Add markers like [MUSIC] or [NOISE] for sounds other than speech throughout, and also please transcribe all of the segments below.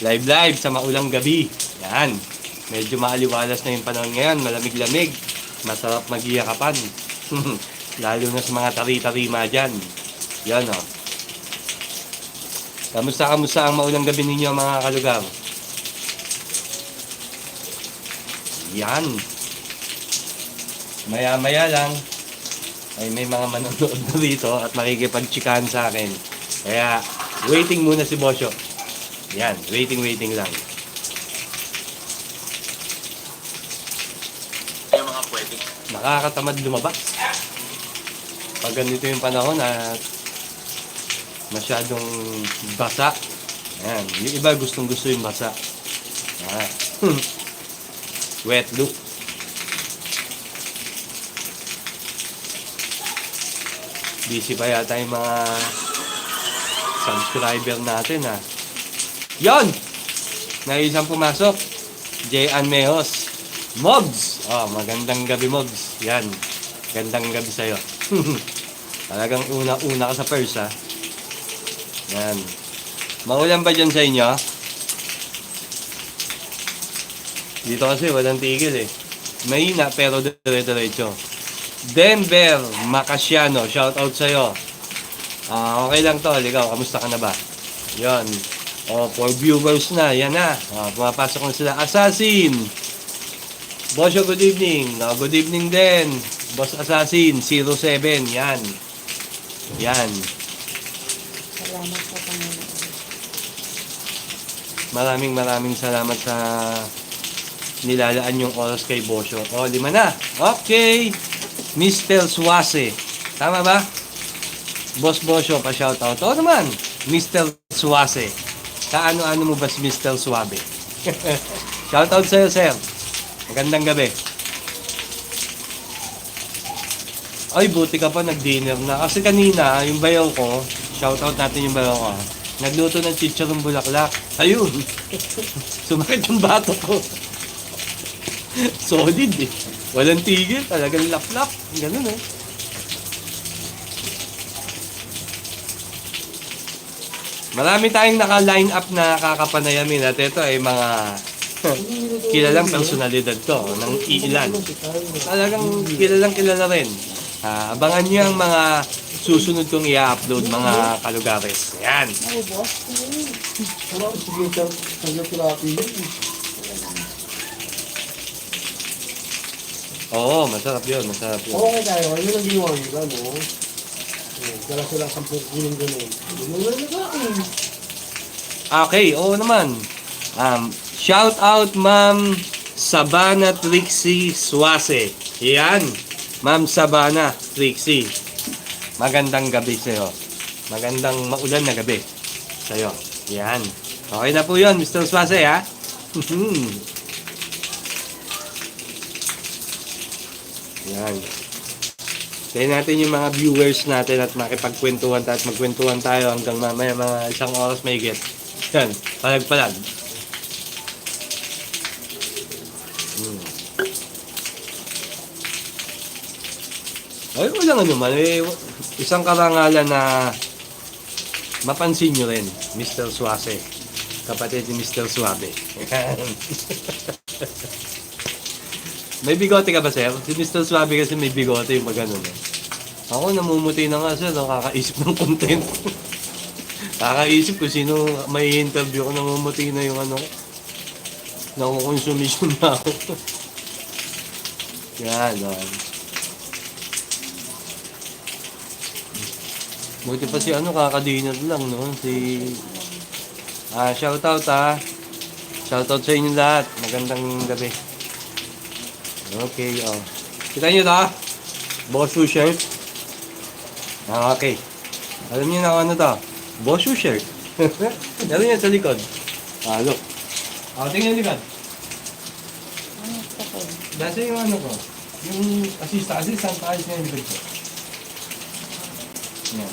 Live live sa maulang gabi. Yan. Medyo maaliwalas na yung panahon ngayon. Malamig-lamig. Masarap magiyakapan. [LAUGHS] Lalo na sa mga tari-tarima dyan. Yan o. Kamusta kamusta ang maulang gabi ninyo mga kalugar? Yan. Maya-maya lang ay may mga manonood na dito at makikipagtsikahan sa akin. Kaya, waiting muna si Bosyo. Yan, waiting, waiting lang. Yung mga pwede. Nakakatamad lumabas. Pag ganito yung panahon at masyadong basa. Yan, yung iba gustong gusto yung basa. Ah. [LAUGHS] Wet look. Busy pa yata yung mga subscriber natin ha. Yon! May isang pumasok. J.An. Mejos. Mogs! Oh, magandang gabi, Mogs. Yan. Gandang gabi sa'yo. [LAUGHS] Talagang una-una ka sa purse, ha? Yan. Maulan ba dyan sa inyo? Dito kasi walang tigil eh. Mahina pero dire-diretso. Denver Macasiano, shout out sa'yo. Ah, okay lang tol, ikaw, kamusta ka na ba? Yon. Oh, for viewers na, yan na. Ah, pumapasok na sila. Assassin! Bosyo, good evening. Ah, good evening din. Boss Assassin, 07, yan. Yan. Salamat po Panginoon. Maraming maraming salamat sa nilalaan yung oras kay Bosyo. Oh, lima na. Okay. Mr. Suase. Tama ba? Boss Bosyo, pa-shoutout. Oo naman. Mr. Suase. Kaano-ano mo ba si Mr. Suabe? [LAUGHS] shoutout sa'yo, sir. Magandang gabi. Ay, buti ka pa nag-dinner na. Kasi kanina, yung bayaw ko, shoutout natin yung bayaw ko. ah. Nagluto ng chicharong bulaklak. Ayun. [LAUGHS] Sumakit yung bato ko. [LAUGHS] Solid eh. Walang tigil. Talagang lap-lap. Ganun eh. Marami tayong naka-line up na kakapanayamin at ito ay mga kilalang personalidad to ng iilan. Talagang kilalang kilala rin. Ah, abangan niyo ang mga susunod kong i-upload mga kalugares. Yan. Ano. Oo, masarap yun. Masarap yun. Oo, tayo. Yun ang ginawa nila, no? Dala sila sa pagkulang ganun. Gano'n na nagain. Okay, oo naman. Um, shout out Ma'am Sabana Trixie Suase. Yan. Ma'am Sabana Trixie. Magandang gabi sa'yo. Magandang maulan na gabi sa'yo. Yan. Okay na po yun, Mr. Suase, ha? [LAUGHS] Yan. Kaya natin yung mga viewers natin at makipagkwentuhan tayo at magkwentuhan tayo hanggang mamaya mga isang oras may get. Yan, palag-palag. Hmm. Ay, wala nga naman. Eh, isang karangalan na mapansin nyo rin, Mr. Suase. Kapatid ni Mr. Suabe. [LAUGHS] may bigote ka ba, sir? Si Mr. Suabe kasi may bigote yung magano eh. Ako namumuti na nga, sir. Nakakaisip ng content. [LAUGHS] Kakaisip ko sino may interview ko namumuti na yung ano ko. Nakukonsumisyon na ako. [LAUGHS] Yan, yan. Buti pa si ano, kakadinner lang, no? Si... Ah, shoutout ah. Shoutout sa inyo lahat. Magandang gabi. Okay, oh. Kita nyo? Boss shoe shirt. Ah, okay. Alam niyo na ano? Boss shoe shirt. [LAUGHS] Meron yan sa likod. Ah, look. Ah, tingnan likod. Ano ko? Nasa yung ano ko. Yung assist, assistant ayos na yung likod ko. Yan.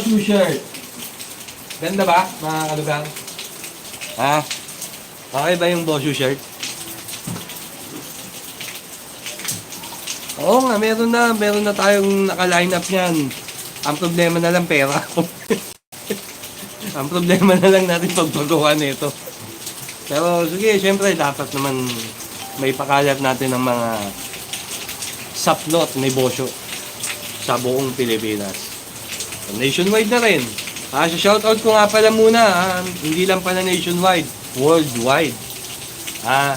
Shoe shirt. Ganda ba, mga kalugar? Ha? Okay ba yung shoe shirt? Oo nga, meron na. Meron na tayong naka-line up niyan. Ang problema na lang pera. [LAUGHS] Ang problema na lang natin pagpagawa nito. Pero sige, syempre dapat naman may pakalat natin ng mga saplot negosyo sa buong Pilipinas. Nationwide na rin. Ah, shoutout ko nga pala muna, ah, hindi lang pala nationwide, worldwide. Ah,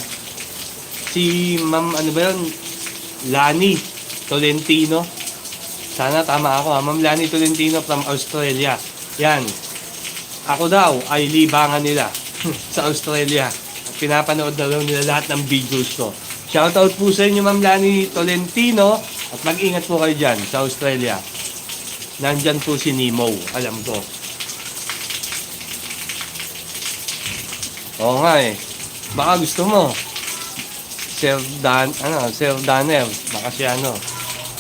si Ma'am ano ba yun? Lani Tolentino. Sana tama ako ha. Ma'am Lani Tolentino from Australia. Yan. Ako daw ay libangan nila [LAUGHS] sa Australia. Pinapanood na daw nila lahat ng videos ko. Shoutout po sa inyo Ma'am Lani Tolentino at mag-ingat po kayo dyan sa Australia. Nandyan po si Nemo, alam ko. Oo nga eh. Baka gusto mo. Sir Dan, ano, Sir Danner, baka si ano.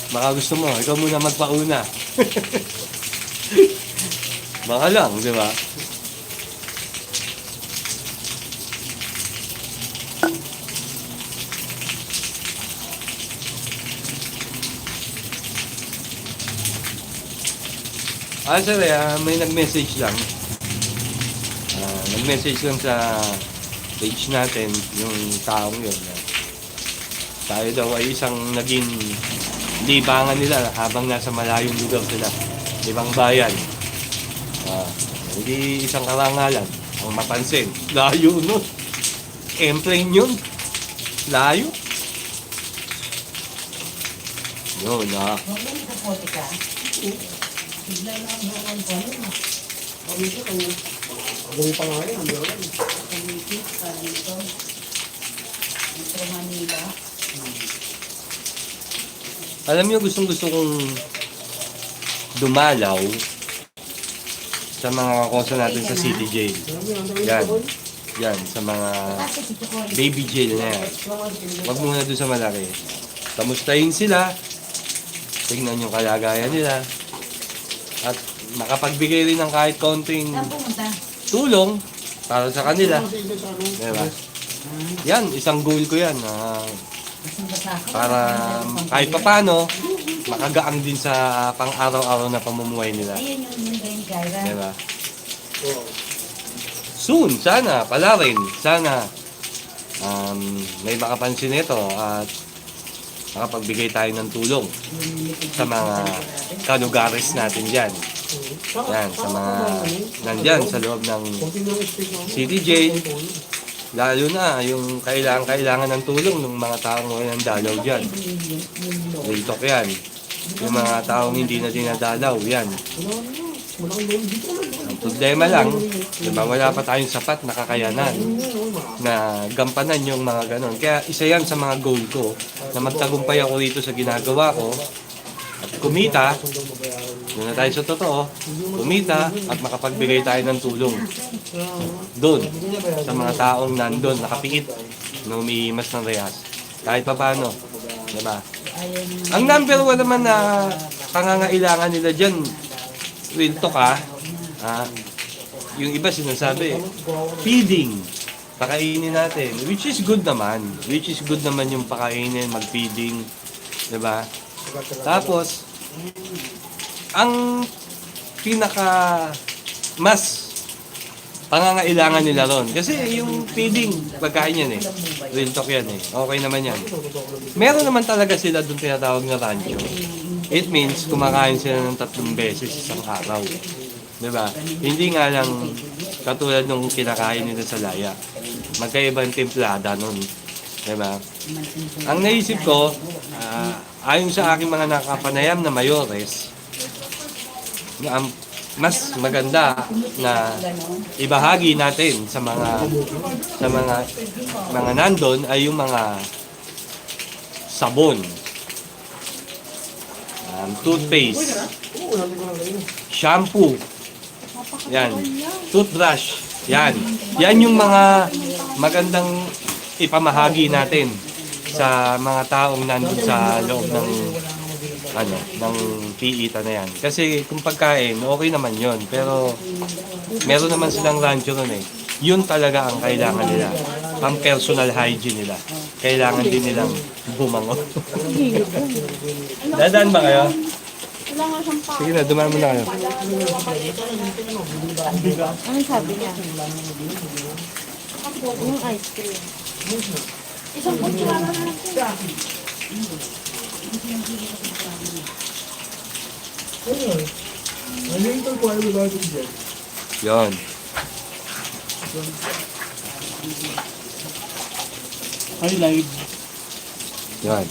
Baka gusto mo, ikaw muna magpauna. [LAUGHS] baka lang, di ba? Ah, sir, eh, ah, may nag-message lang. Ah, nag-message lang sa page natin yung taong yun. na tayo daw ay isang naging libangan nila habang nasa malayong lugar sila. Ibang bayan. Ah, hindi isang karangalan ang mapansin. Layo nun. Airplane yun. Layo. Yun ah. Ano? Metro Manila. Alam niyo, gustong gusto kong dumalaw sa mga kosa natin sa City Jail. Yan. Yan, sa mga baby jail na yan. Huwag muna doon sa malaki. Kamustahin sila. Tingnan yung kalagayan nila. At makapagbigay rin ng kahit konting tulong para sa kanila. Diba? Yan, isang goal ko yan. ah, Para kahit papano, makagaang din sa pang-araw-araw na pamumuhay nila. Ayun yung ba yung Jaira? Diba? Oo. Soon, sana, pala rin, sana um, may makapansin nito at makapagbigay tayo ng tulong sa mga kalugares natin dyan. Yan, sa mga nandyan sa loob ng. City jail. Lalo na yung kailangan-kailangan ng tulong ng mga taong walang dalaw dyan. Talk yan. Yung mga taong hindi na dinadalaw, yan. Dito. Ang problema lang, diba, wala pa tayong sapat na kakayanan na gampanan yung mga ganon. Kaya isa yan sa mga goal ko na magtagumpay ako rito sa ginagawa ko at kumita, doon na tayo sa totoo, kumita at makapagbigay tayo ng tulong doon sa mga taong nandun, nakapiit na umiimas ng rehas. Kahit pa paano, diba? Ang number one naman na pangangailangan nila dyan, real talk ah, ah, yung iba sinasabi, feeding. Pakainin natin. Which is good naman. Which is good naman yung pakainin, mag-feeding. 'Di ba? Tapos, ang pinaka mas pangangailangan nila ron. Kasi yung feeding, pagkain yan eh. Real talk yan eh. Okay naman yan. Meron naman talaga sila doon tinatawag na rancho. It means kumakain sila ng tatlong beses isang araw. 'Di ba? Hindi nga lang katulad nung kinakain nila sa laya. Magkaiba yung templada nun. 'Di ba? Ang naisip ko, ah, ayon sa aking mga nakapanayam na mayores, na ang mas maganda na ibahagi natin sa mga sa mga mga nandon ay yung mga sabon, um, toothpaste, shampoo, yan, toothbrush, yan. Yan yung mga magandang ipamahagi natin sa mga taong nandun sa loob ng ano, ng piita na yan. Kasi kung pagkain, okay naman yon Pero meron naman silang rancho nun eh. Yun talaga ang kailangan nila. Pang personal hygiene nila. Kailangan din nilang bumangon. [LAUGHS] Dadaan ba kayo? Sige na, dumaan mo na kayo. Anong sabi niya? Yung ice cream. Isang na lang siya. Ano yung ko ay wala din dyan? Yon. Ay, live. Yan.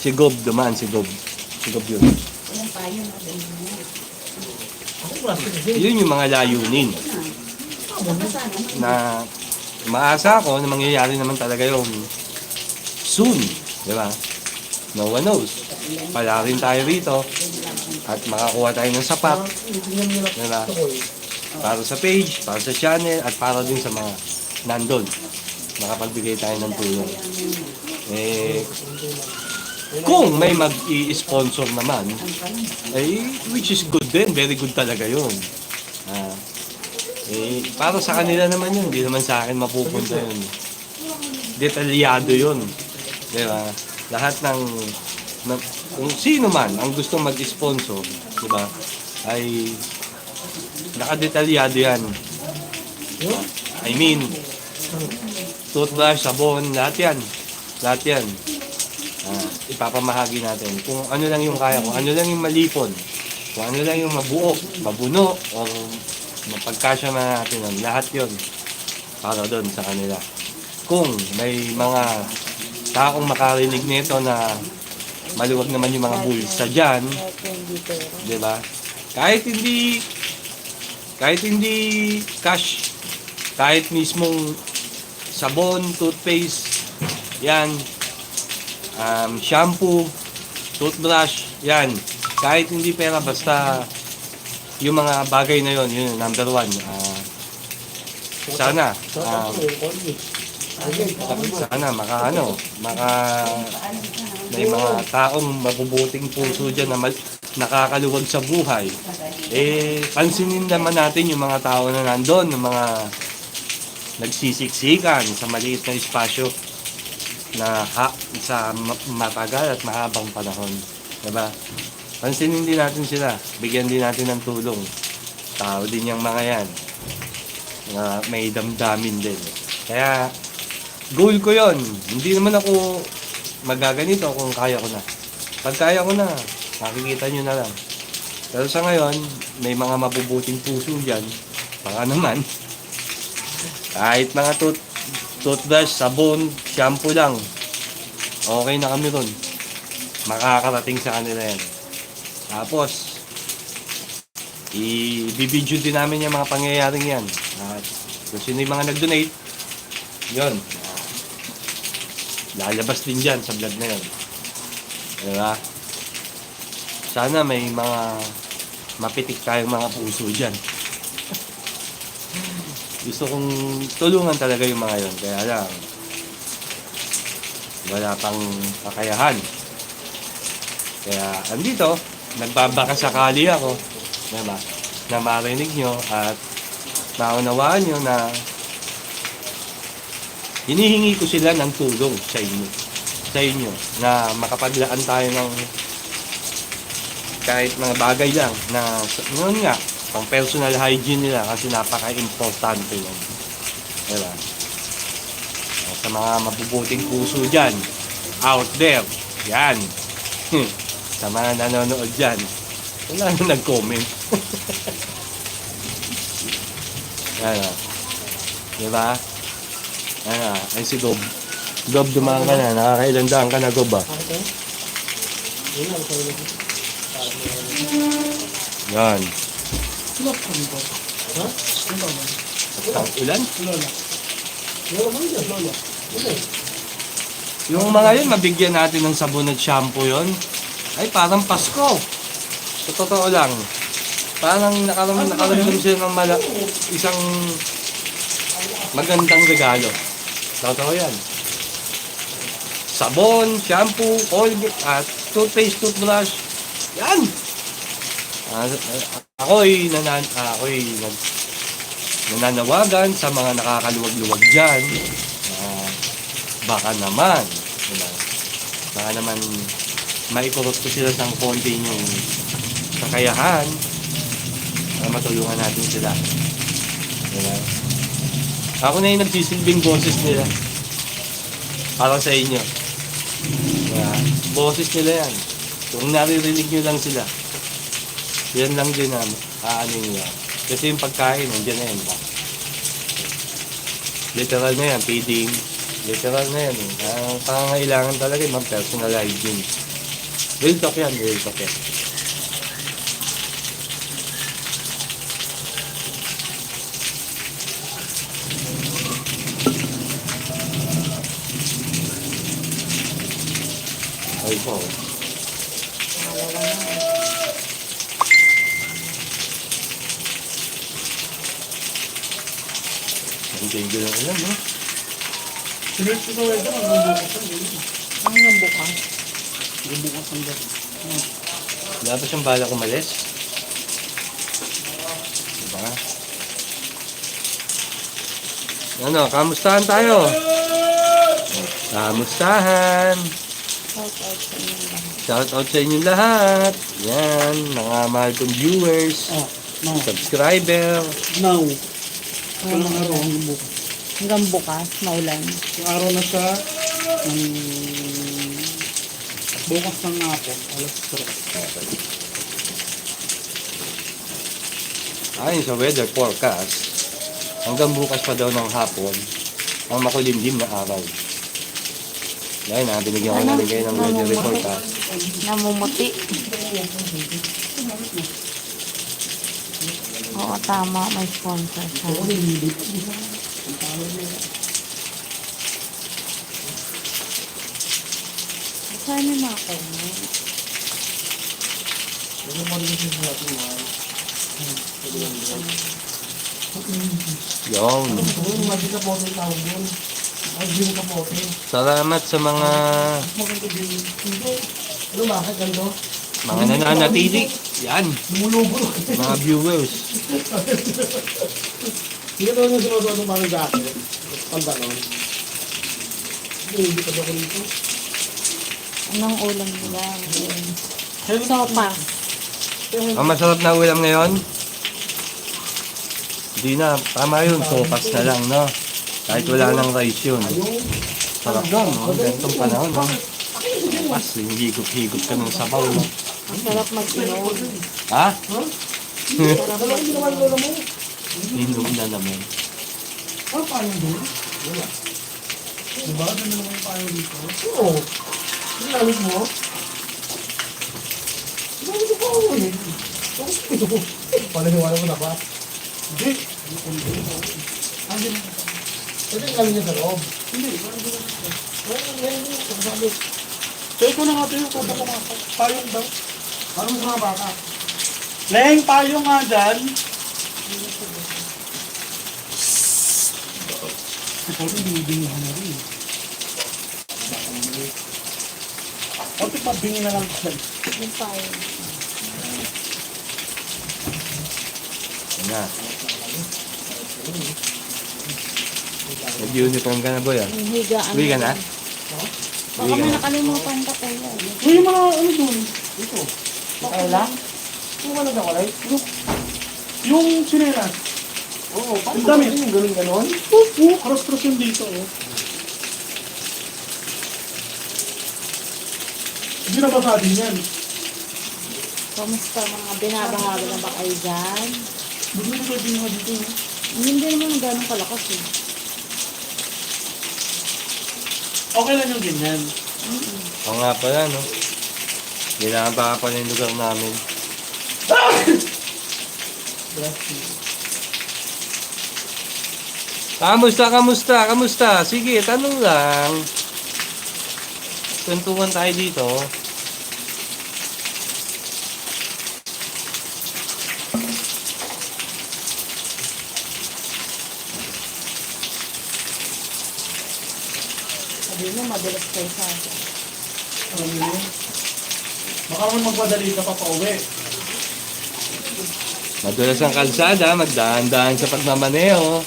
Si Gob, dumaan si Gob. Si Gob yun. Walang payo na. Yun yung mga layunin na maasa ako na mangyayari naman talaga yung soon. Di ba? No one knows. Pala rin tayo rito at makakuha tayo ng sapat. Eh. Para sa page, para sa channel, at para din sa mga nandun. Makapagbigay tayo ng tulong. Eh, kung may mag-i-sponsor naman, eh, which is good din, very good talaga yun. Ah, eh, para sa kanila naman yun, hindi naman sa akin mapupunta yun. Detalyado yun. Di ba? Lahat ng, ng- kung sino man ang gusto mag-sponsor, di ba, ay nakadetalyado yan. I mean, toothbrush, sabon, lahat yan. Lahat yan. Ah, ipapamahagi natin. Kung ano lang yung kaya ko, ano lang yung malipon, kung ano lang yung mabuo, mabuno, o mapagkasya na natin nun, lahat yon para doon sa kanila. Kung may mga taong makarinig nito na maluwag naman yung mga bulsa dyan, di ba? Kahit hindi kahit hindi cash, kahit mismong sabon, toothpaste, yan, um, shampoo, toothbrush, yan. Kahit hindi pera, basta yung mga bagay na yon, yun, number one. Ah, sana, um, sana maka ano, maka may mga taong mabubuting puso dyan na nakakaluwag sa buhay. Eh, pansinin naman natin yung mga tao na nandun, yung mga nagsisiksikan sa maliit na espasyo na ha, sa ma- matagal at mahabang panahon. Diba? Pansinin din natin sila. Bigyan din natin ng tulong. Tao din yung mga yan. Na may damdamin din. Kaya, goal ko yon Hindi naman ako magaganito kung kaya ko na. Pag kaya ko na, makikita nyo na lang. Pero sa ngayon, may mga mabubuting puso dyan. Baka naman. [LAUGHS] Kahit mga tooth, toothbrush, sabon, shampoo lang. Okay na kami ron. Makakarating sa kanila yan. Tapos, i-video din namin yung mga pangyayaring yan. At kung sino yung mga nag-donate, yun. Lalabas din dyan sa vlog na yun. Diba? Sana may mga mapitik tayong mga puso dyan. [LAUGHS] Gusto kong tulungan talaga yung mga yon Kaya lang, wala pang kakayahan. Kaya andito, nagbabaka sakali ako, diba? Na marinig nyo at maunawaan nyo na hinihingi ko sila ng tulong sa inyo. Sa inyo na makapaglaan tayo ng kahit mga bagay lang na noon nga pang personal hygiene nila kasi napaka-importante yun. Diba? Sa mga mabubuting puso dyan, out there, yan. [LAUGHS] sa mga nanonood dyan, wala na nag-comment. [LAUGHS] yan o. Diba? Yan o. Ay si Gob. Gob, dumaan ka na. Nakakailan daan ka na, Gob ah. Yan. Ulan. Ano? Yung mga yun, mabigyan natin ng sabon at shampoo yon ay parang Pasko. Sa totoo lang. Parang nakaram nakaramdam sila ng mala isang magandang regalo. Totoo yan. Sabon, shampoo, Colgate, at toothpaste, toothbrush. Yan! Ah, ako'y nanan ako'y nag nananawagan sa mga nakakaluwag-luwag dyan na baka naman, diba? Baka naman maikurot ko sila ng konti yung kakayahan para matulungan natin sila. Diba? Ako na yung nagsisilbing boses nila. Para sa inyo. Diba? Boses nila yan. Kung naririnig nyo lang sila, yan lang din ang aano nyo. Kasi yung pagkain, nandiyan na yan ba? Literal na yan, feeding. Literal na yan. Ang pangangailangan talaga yung personal hygiene. Real talk yan, real talk yan. Ay po. Ang danger lang yan, no? Sinerch ko sa web ko, magbubukas ang gano'n. Ang nang bukas. Magbubukas ang gano'n. Wala pa siyang bala kumalis. Diba? Ano, kamustahan tayo? Kamustahan? Shout out sa inyo lahat. Shout out sa inyong lahat. Yan, mga mahal kong viewers, Ah, no. subscriber. Now. Walang araw hanggang bukas. Hanggang bukas, maulan. Yung araw na siya, ng bukas ng hapon, alas 3. Ayon sa weather forecast, hanggang bukas pa daw ng hapon, ang makulimlim na araw. Dahil na, binigyan ko na rin kayo ng weather report ha. Namumuti. Oo, tama. May sponsor siya. Saan yung mga comment? Yung, Oo, magi ka po yung tawag doon. Ay, gym ka po. salamat sa mga. Ano, bakit ganito? mga nananatili. Yan, Lumulubo. mga viewers. Hindi ko naman sinusuot ng parang jacket. Pantalon. Hindi, hindi pa ba ko dito? Anong ulam nila? Sopas. Ang masarap na ulam ngayon? Hindi na, tama yun, sopas na lang, no? Kahit wala nang rice yun. Sarap lang, no? Ganitong panahon, no? Yung higop-higop ka ng sabaw, no? Sarap mag-inom. Ha? Inom na naman. Ano pa yung doon? Wala. Diba? Ganda naman yung payo dito. Oo. Ginamit mo? Ginamit ko ako eh. Tapos ito. Panahiwala mo na ba? Hindi. Hindi. Pwede yung galing niya sa loob. Hindi. Ngayon, ngayon, sabi. Kaya ko na nga tayo, kata ko nga. Payong daw. Mo mga baka? Leng, payo nga dyan. Ikaw rin, binibingihan na rin. Pati pabingi na lang dyan. Yung payo. Yan na. Nag-uniform ka na, boy, ah? Higaan. Uwi ka na? Baka may na? nakalimutan ka pala. Uy, yung mga ano dun? Ito. Kala? Yung ano na kulay? Yung sinelas. Oo, Ang dami. Yung galing ganon. Oo, cross-cross yung dito. Oh. Hindi na basa din yan. Kamusta mga binabahaga na ba kayo dyan? Buti na pwede nga dito. Hindi naman ganun kalakas eh. Okay lang yung ganyan. Oo nga pala, no? Ginaba pa yung lugar namin. [COUGHS] Kamusta, kamusta, kamusta? Sige, tanong lang. Kwentuhan tayo dito. Sabi mo, madalas kayo sa akin. Alam mo yun? Baka magmadali ka pa pa uwi. Madulas ang kalsada, magdaan-daan sa pagmamaneho.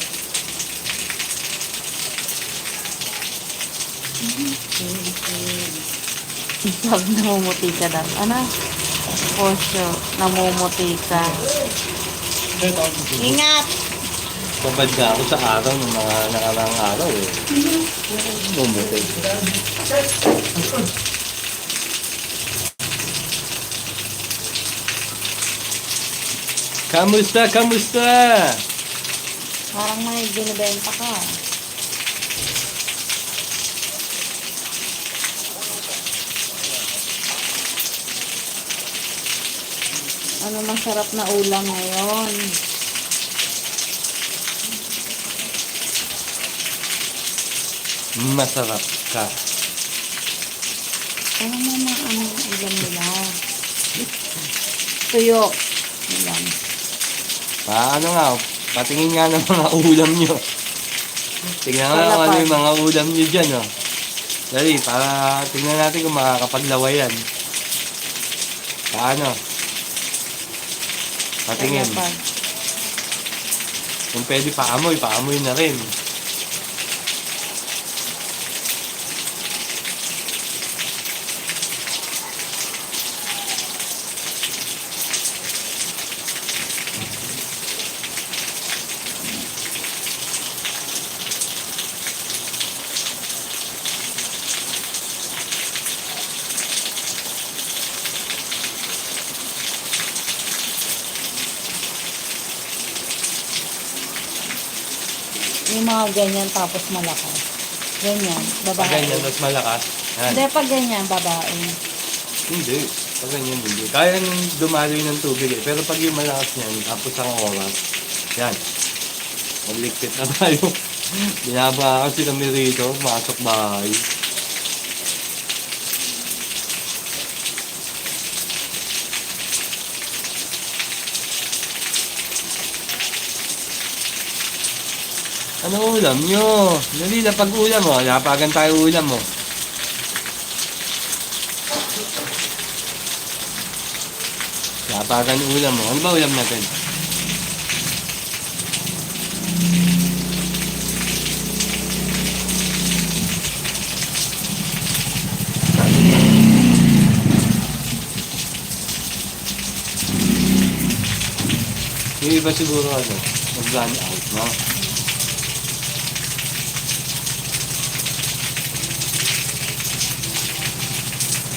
Sabi namumuti ka daw. Ano? Posyo. Namumuti ka. Ingat! Babad nga ako sa araw ng mga nakarang araw eh. Bumuti. Kamusta? Kamusta? Parang may binibenta ka. Ano masarap na ulam ngayon? Masarap ka. Ano mo na ano ulam nila? Tuyo. Paano nga? Patingin nga ng mga ulam nyo. Tingnan nga kung ano yung mga ulam nyo dyan, oh. Dali, para tingnan natin kung makakapaglawa yan. Paano? Patingin. Kung pwede paamoy, paamoy na rin. Yung mga ganyan tapos malakas. Ganyan. Pag Babae. ganyan, mas malakas. Yan. Hindi, pag ganyan, babae. Hindi. Pag ganyan, hindi. Kaya nang dumaloy ng tubig eh. Pero pag yung malakas niyan, tapos ang oras, yan. Magligpit na tayo. [LAUGHS] Binaba kasi kami rito, masok bahay. Ano ulam nyo? Dali na pag ulam mo. Lapagan tayo ulam mo. Lapagan ulam mo. Ano ba ulam natin? Yung iba siguro ano, mag-run out, no?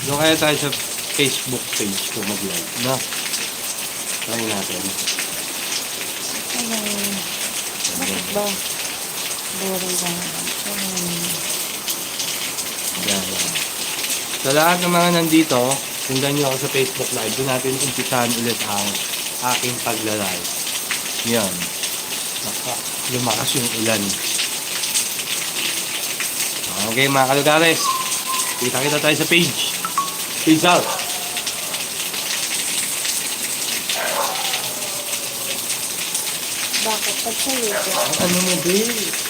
Doon kaya tayo sa Facebook page ko mag-live, no? Try natin. Ay, bakit ba? Boring na. Ay, Yan. Sa lahat ng mga nandito, sundan nyo ako sa Facebook Live. Doon natin umpisahan ulit ang aking pagla-live. Yan. Naka, lumakas yung ulan. Okay mga kalugares. Kita-kita tayo sa page. Out. Bakit? Pag sa. Ano mo, babe?